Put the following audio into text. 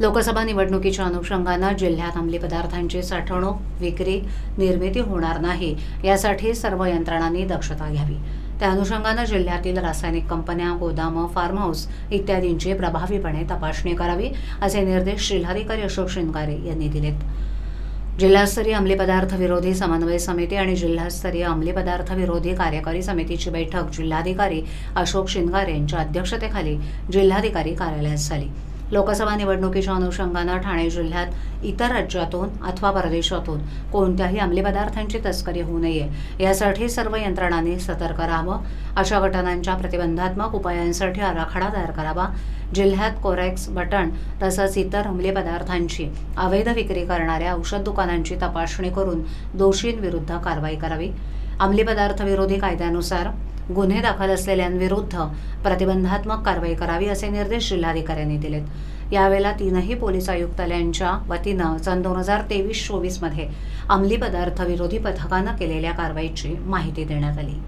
लोकसभा निवडणुकीच्या अनुषंगानं जिल्ह्यात अंमली पदार्थांची साठवणूक विक्री निर्मिती होणार नाही यासाठी सर्व यंत्रणांनी दक्षता घ्यावी. त्या अनुषंगानं जिल्ह्यातील रासायनिक कंपन्या गोदामं फार्म हाऊस इत्यादींची प्रभावीपणे तपासणी करावी असे निर्देश जिल्हाधिकारी अशोक शिंगारे यांनी दिलेत. जिल्हास्तरीय अंमली पदार्थ विरोधी समन्वय समिती आणि जिल्हास्तरीय अंमली पदार्थ विरोधी कार्यकारी समितीची बैठक जिल्हाधिकारी अशोक शिंगारे यांच्या अध्यक्षतेखाली जिल्हाधिकारी कार्यालयात झाली. लोकसभा निवडणुकीच्या अनुषंगानं ठाणे जिल्ह्यात इतर राज्यातून अथवा परदेशातून कोणत्याही अंमली पदार्थांची तस्करी होऊ नये. यासाठी सर्व यंत्रणांनी सतर्क राहावं. अशा घटनांच्या प्रतिबंधात्मक उपायांसाठी आराखडा तयार करावा. जिल्ह्यात कोरेक्स बटण तसंच इतर अंमली पदार्थांची अवैध विक्री करणाऱ्या औषध दुकानांची तपासणी करून दोषींविरुद्ध कारवाई करावी. अंमली पदार्थ विरोधी कायद्यानुसार गुन्हे दाखल असलेल्यांविरुद्ध प्रतिबंधात्मक कारवाई करावी असे निर्देश जिल्हाधिकाऱ्यांनी दिलेत. यावेळेला तीनही पोलीस आयुक्तालयांच्या वतीनं सन दोन हजार तेवीस चोवीसमध्ये अंमली पदार्थ विरोधी पथकानं केलेल्या कारवाईची माहिती देण्यात आली.